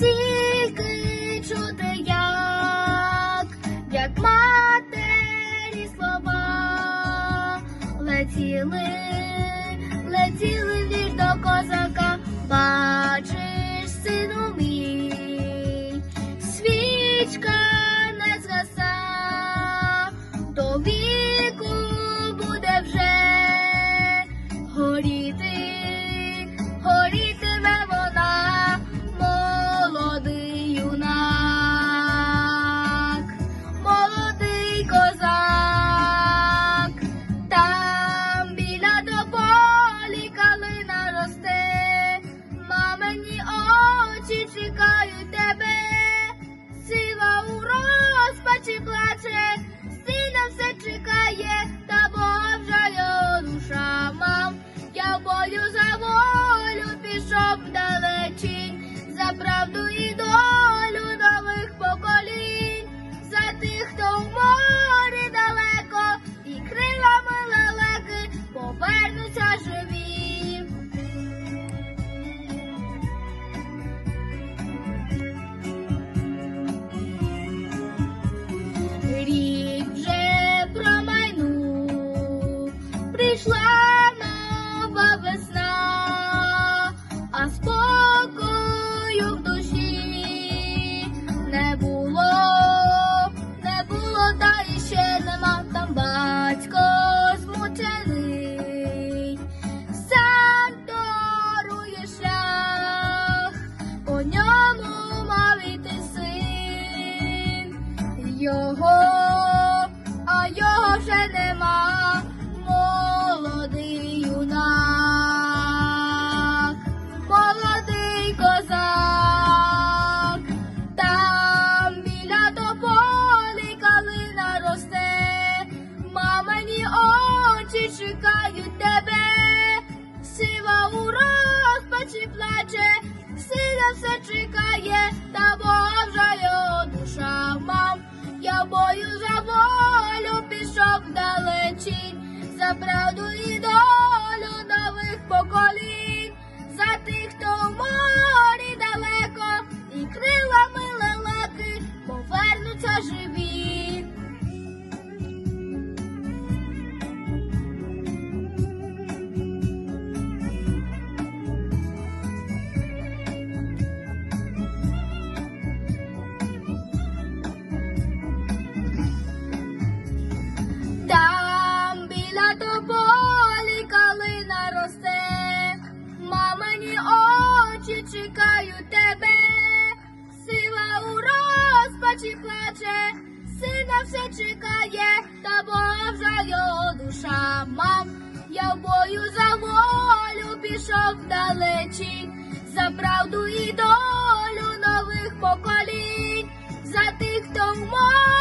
тільки чути як, як матері слова летіли, летіли від до козака, бачиш, сину мій, свічка не згаса, тобі. Правду і долю нових поколінь, за тих, хто в морі далеко, і крилами лелеки повернуться живі. Рік його, а його вже нема, молодий юнак, молодий козак, там біля тополі калина росте, мамині очі чекають за волю пішов далечінь, за правду і долю нових поколінь, тебе, сила у розпачі плаче, сина все чекає, та Божа його душа мав. Я в бою за волю пішов далечі, за правду і долю нових поколінь, за тих, хто в морі.